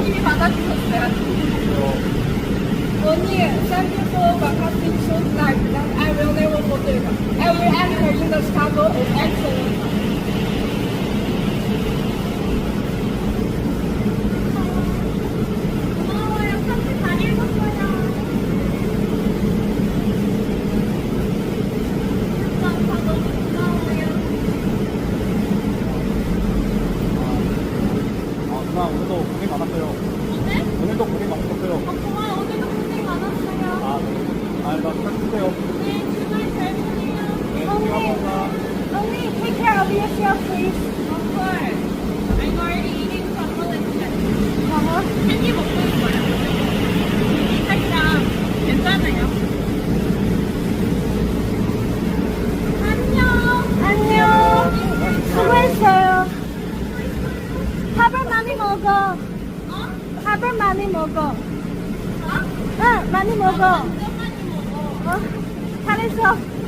돈이 받아주셨어요. thank you for that I will never forget. Every will in the struggle is excellent. 고생 많았어요. 오늘? 오늘도 고생 많으셨어요. 어, 고마워요. 오늘도 고생 많았어요. 아, 네. 아, 나 부탁드려요. 네, 주말 잘 보내요. 네, 감사합니다. 언니, take care of yourself, please. Of course. I'm already eating chocolate chip. Uh-huh. 캔디 먹고 있어요. 살짝 괜찮아요. 안녕. 안녕. 수고했어요. 밥을 많이 먹어. 어? 밥을 많이 먹어. 어? 많이 먹어. 어? 잘했어.